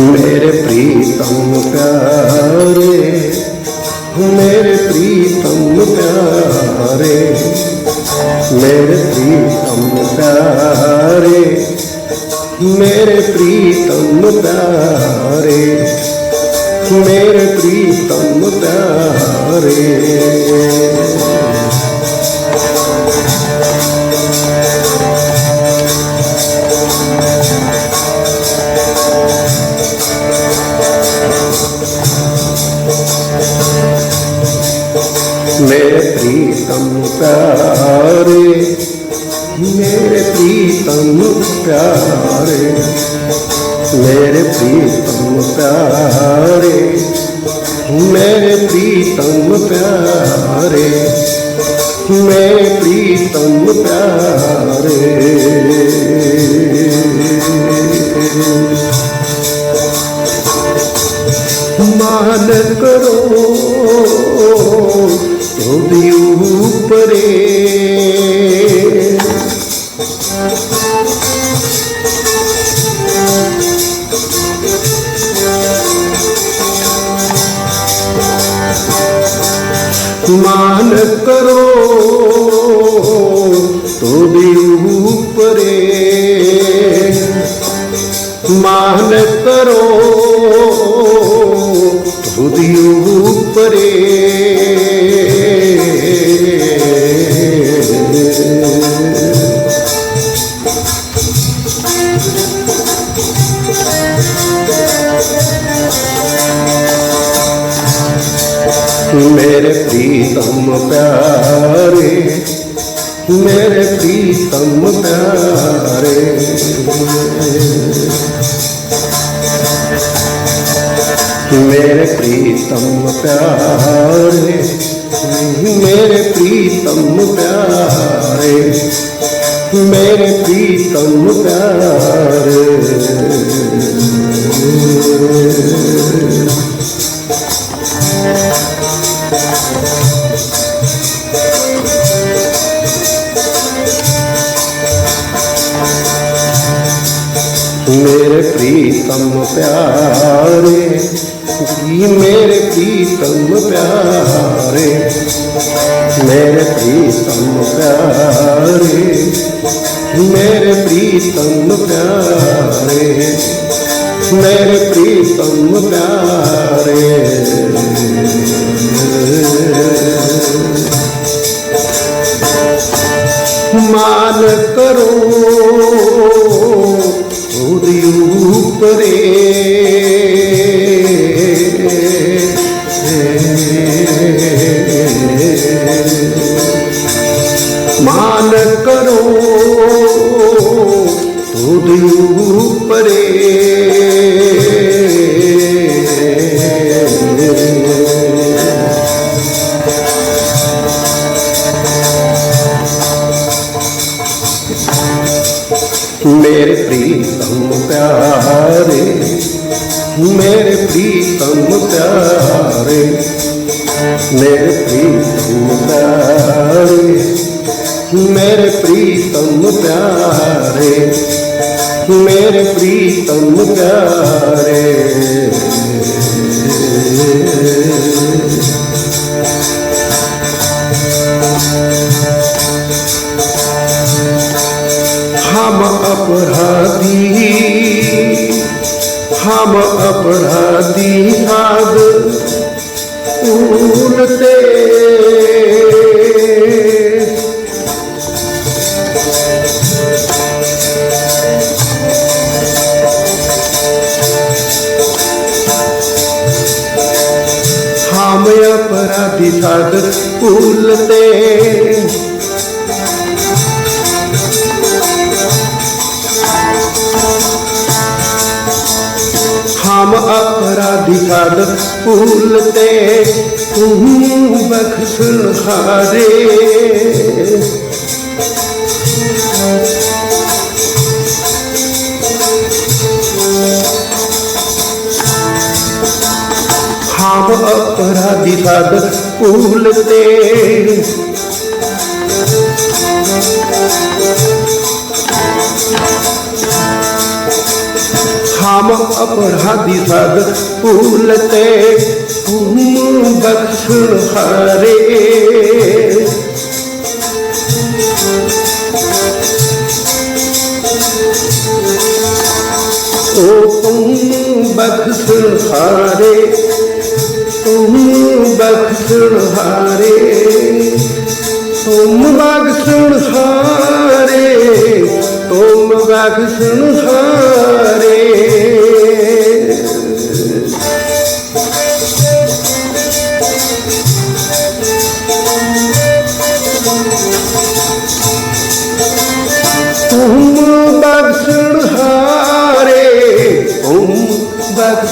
मेरे प्रीतम प्यारे मेरे प्रीतम प्यारे, मेरे प्रीतम प्यारे मेरे प्रीतम प्यारे मेरे प्रीतम प्यारे। प्रीतम प्यारे मेरे प्रीतम प्यारे, मेरे प्रीतम प्यारे, मेरे प्रीतम प्यारे, मेरे प्रीतम प्यारे। मान करो સુધી ઉપરે માન કરો मेरे प्रीतम प्यारे मेरे प्रीतम प्यारे। मेरे प्रीतम प्यारे मेरे प्रीतम प्यारे। ਮੇਰੇ ਪ੍ਰੀਤਮ ਪਿਆਰੇ ਮੇਰੇ ਪ੍ਰੀਤਮ ਪਿਆਰੇ ਮੇਰੇ ਪ੍ਰੀਤਮ ਪਿਆਰੇ ਮਾਨ ਕਰੋ ਉਹਦੀ ਉਪਰੇ मेरे प्रीतम प्यारे मेरे प्रीतम प्यारे। मेरे प्रीतम प्यारे हम अपराधी हम अपराधी फूल हम अपराधी सागर फूल अपराधी साध भूलते तुम बख्शन हारे हम अपराधी साध भूलते अपराधी साध भूलते तुम बख्शन हारे ओ तुम बख्शन हारे तुम बख्शन हारे तुम बख्शन हारे तुम बख्शन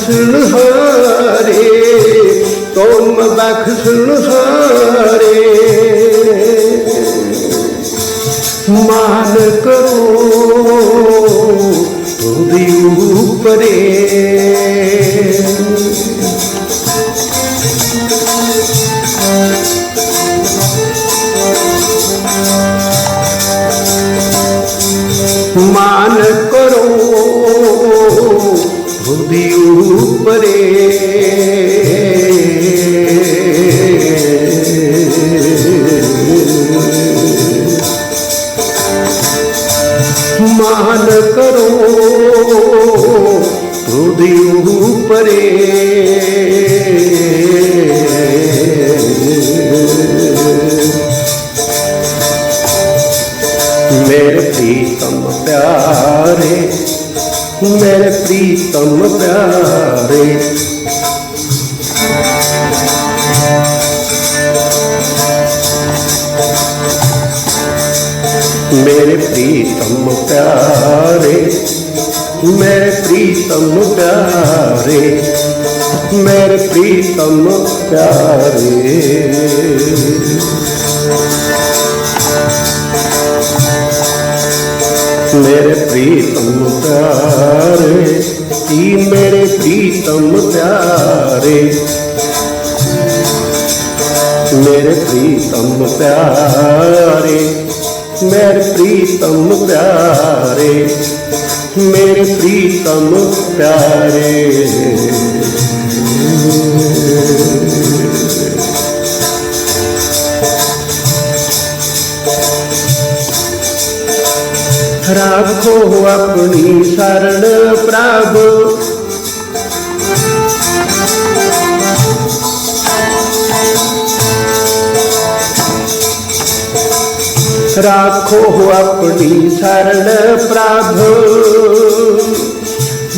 બક્ષણ હરે તોમ બક્ષણ હરે માન કરો હૃદય ઉપરે ऊपरे प्रीतम प्यारे मेरे प्रीतम प्यारे ई मेरे प्रीतम प्यारे? मेरे प्रीतम प्यारे, मेरे प्रीतम प्यारे, मेरे प्रीतम प्यारे। राखो अपनी शरण प्रभु। राखो अपनी शरण प्रभु।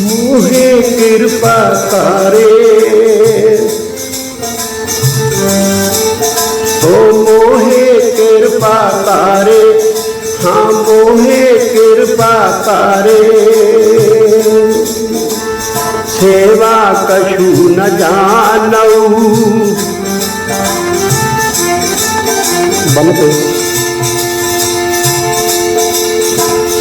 मुहे कृपा करे। कृपा करे हाँ मोहे कृपा तारे। सेवा कछु न जानऊ। बनते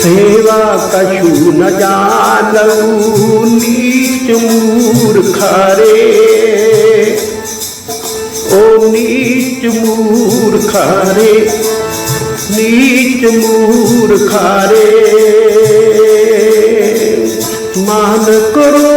सेवा कछु न जानऊ, नीच मूर्खारे ओ नीच मूर्खारे नीच मूर्खारे। मान करो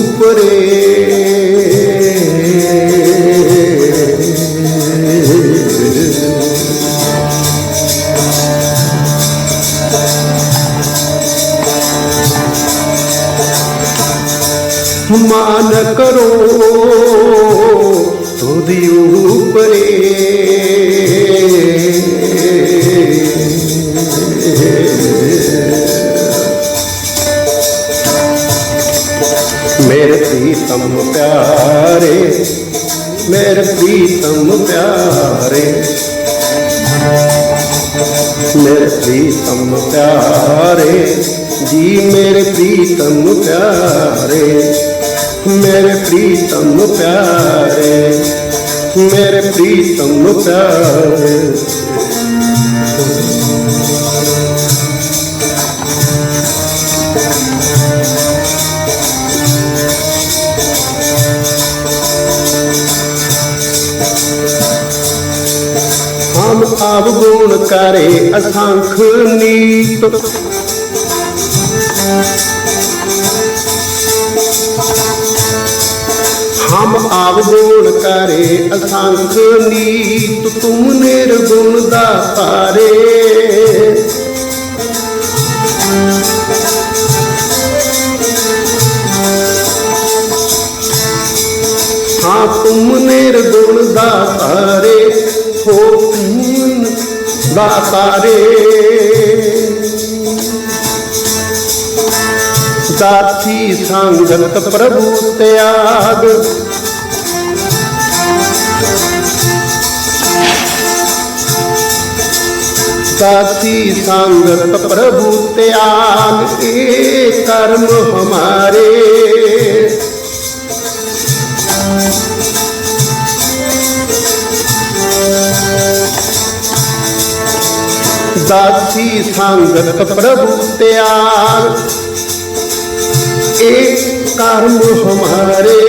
উপরে ਮੇਰੇ ਪ੍ਰੀਤਮ ਪਿਆਰੇ ਮੇਰੇ ਪ੍ਰੀਤਮ ਪਿਆਰੇ ਮੇਰੇ ਪ੍ਰੀਤਮ ਪਿਆਰੇ ਆਪ ਗੁਣ ਕਰੇ ਅਸੰਖ ਨੀਤ नाम आवगुण करे असंख नीत तुम निर्गुण दातारे हाँ तुम निर्गुण दातारे हो पूर्ण दातारे ਸਾਥੀ ਸੰਗਤ ਪ੍ਰਭੂ ਤਿਆਗ साथी संगत प्रभु त्याग के कर्म हमारे। दासी संगत प्रभु त्याग एक कर्म हमारे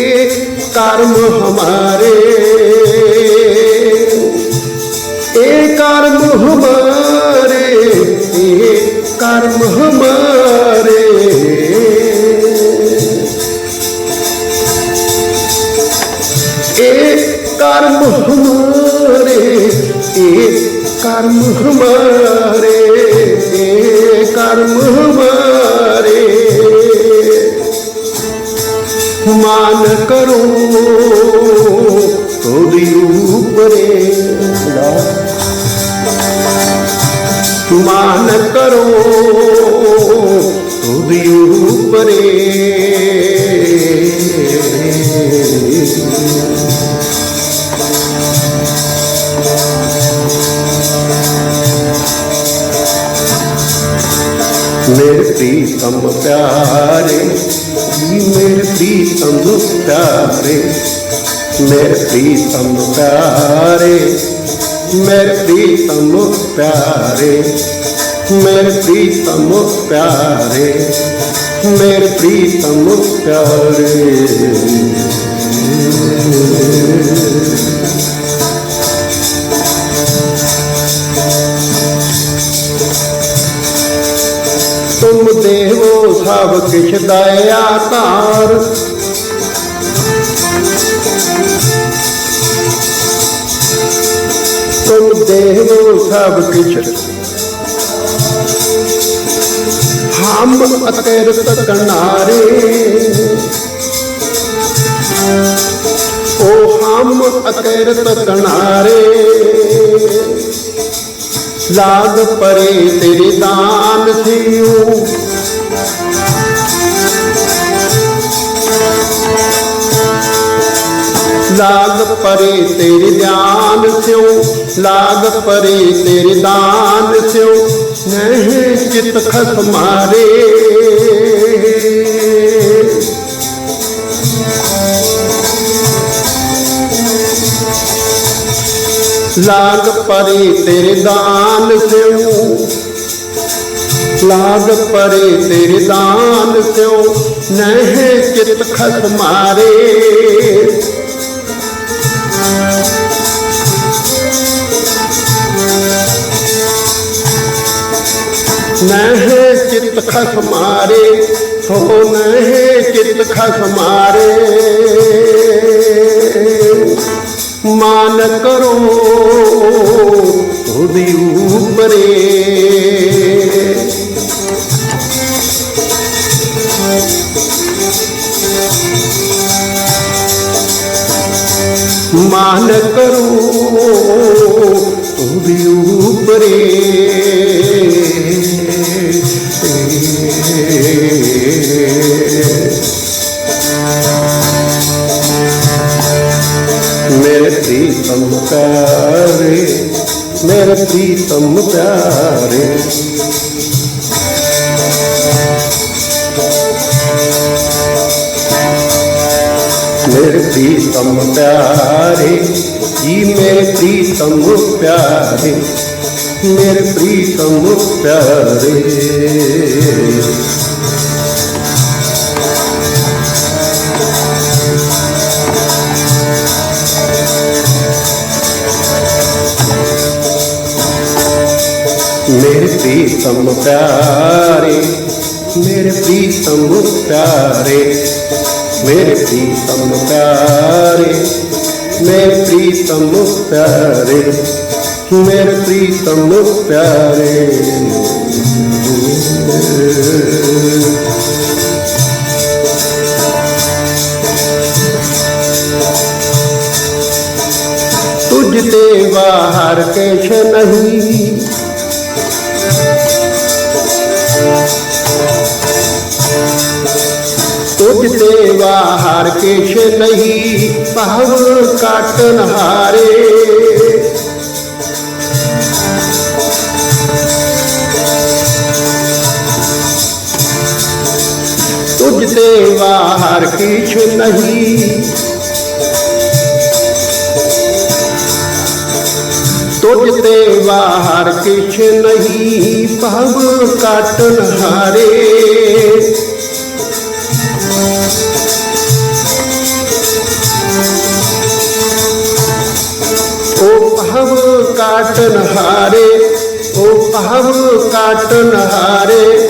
एक कर्म हमारे। কার মোহ মারে কার মোহ মারে এ কার মোহ মারে এ কার মোহ মারে এ কার মোহ মারে মান করো তোদের উপরে मान करो तुदी ऊपरे मेरे प्रीतम प्यारे जी मेरे प्रीतम प्यारे मेरे प्रीतम प्यारे मेरे प्रीतम प्यारे मेरे प्रीतम प्यारे मेरे प्रीतम प्यारे ਤੁਮ ਦੇਵੋ ਸਭ ਕਿਛ ਦਇਆ ਧਾਰ ਤੁਮ ਦੇਵੋ ਸਭ ਕਿਛ हाम अतिरत कनारे ओ हम अतिरत कनारे लाग परे तेरी दान थियूं लाग परे तेरी दान थियो लाग परे तेरी दान थियो चित खस मारे। लाग परे तेरे दान से लाग परे तेरे दान से नहीं चित खस मारे। ਨਹਿ ਚਿਤ ਖਸ ਮਾਰੇ ਸੋ ਨਹਿ ਚਿਤ ਖਸ ਮਾਰੇ। ਮਾਨ ਕਰੋ ਉਹਦੀ ਉਪਰੇ प्यारे जी मेरे प्रीतम प्यारे मेरे प्रीतम प्यारे। मेरे प्रीतम प्यारे मेरे प्रीतम प्यारे मेरे प्रीतम प्यारे मेरे प्रीतम प्यारे मेरे प्रीतम प्यारे। तुझते बाहर कैसे नहीं? लेवा हार केश नहीं पाव काटन हारे। तुझ देवा, हार किछ नहीं। तुझ देवा, हार किछ नहीं पाव काटन हारे। काटन हारे, ओ कहब काटन हारे।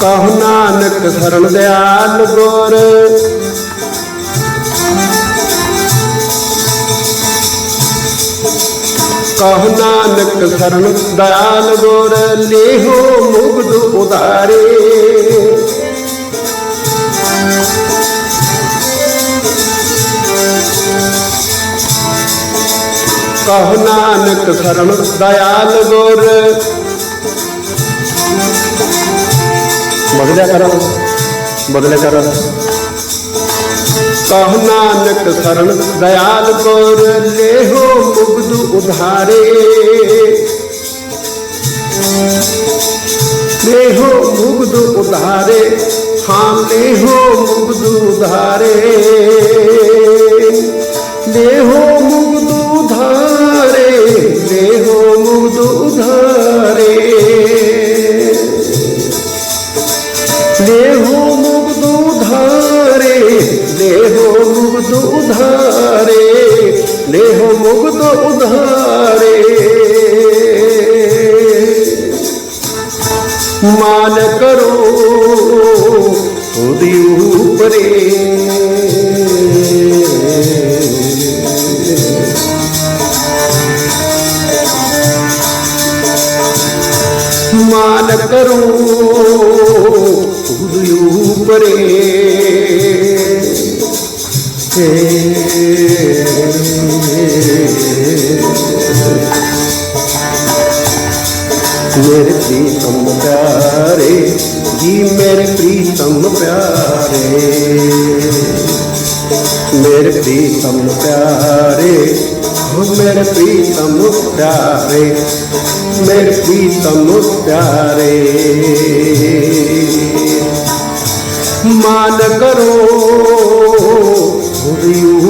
कहो नानक शरण दयाल गोर। कहो नानक शरण दयाल गोर, लेहो मुग्ध उदारे। कहो नानक शरण दयाल गोर। बदले करो बदले करो। कहो नानक शरण दयाल गोर ले हो मुग्ध उधारे। ले हो मुग्ध उधारे हाँ ले हो मुग्ध उधारे। ले हो मुग्ध મુગ્ધ ઉધારે લેહો મુગ્ધ ઉધારે. માન કરો સુધી ઉપરે. માન કરો સુધી ઉપરે. मेरे प्रीतम प्यारे मेरे प्रीतम प्यारे हो मेरे प्रीतम प्यारे मेरे प्रीतम प्यारे मान करो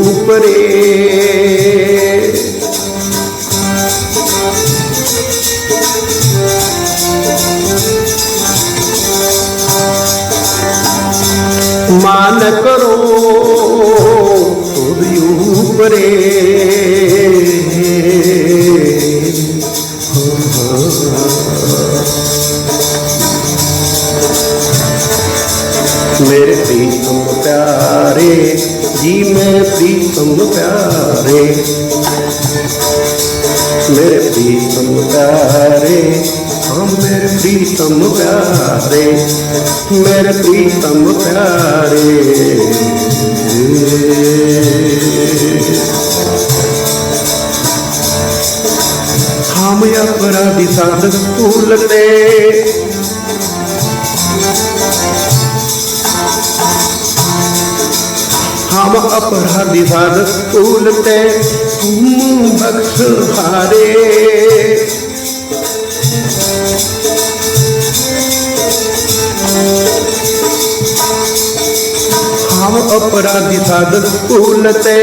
ऊपरे दिशांत स्कूल में हम अपराधी साध स्कूल ते हम्म, बख्श हारे हम अपराधी साध स्कूल ते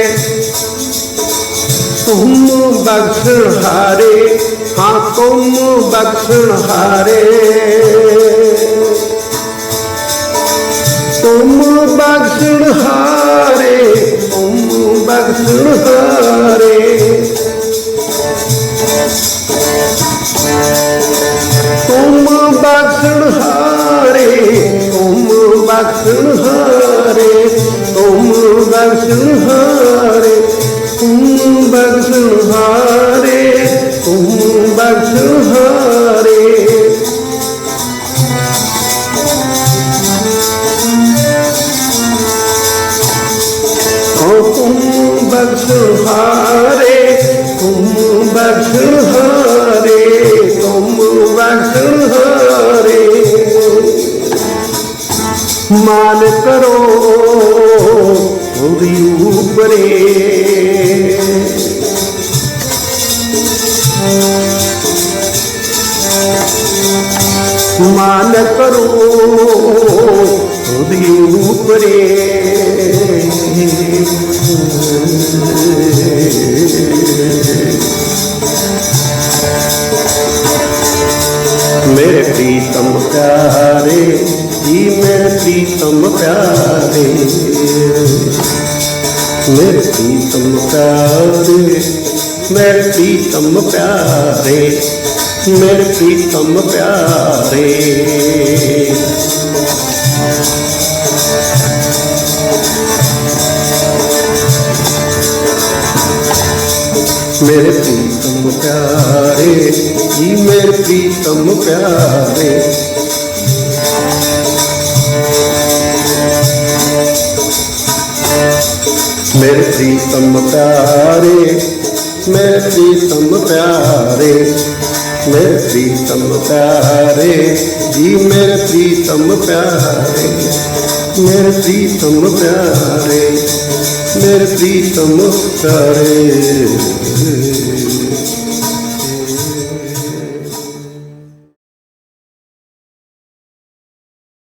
तुम हम्म, बख्श हारे ਹਾਕਮ ਬਖਸ਼ਣ ਹਾਰੇ। ਤੁਮ ਬਖਸ਼ਣ ਹਾਰੇ ਤੁਮ ਬਖਸ਼ਣ ਹਾਰੇ। ਤੁਮ ਬਖਸ਼ਣ ਹਾਰੇ ਤੁਮ ਬਖਸ਼ਣ ਹਾਰੇ। ઉપરે માન કરો હૃદય ઉપરે मेरे प्रीतम प्यारे मेरे प्रीतम प्यारे मेरे प्रीतम प्यारे मेरे प्रीतम प्यारे जी मेरे प्रीतम प्यारे ਪ੍ਰੀਤਮ ਪਿਆਰੇ ਮੇਰੇ ਪ੍ਰੀਤਮ ਪਿਆਰੇ ਮੇਰੇ ਪ੍ਰੀਤਮ ਪਿਆਰੇ, ਜੀ ਮੇਰੇ ਪ੍ਰੀਤਮ ਪਿਆਰੇ, ਮੇਰੇ ਪ੍ਰੀਤਮ ਪਿਆਰੇ, ਮੇਰੇ ਪ੍ਰੀਤਮ ਪਿਆਰੇ।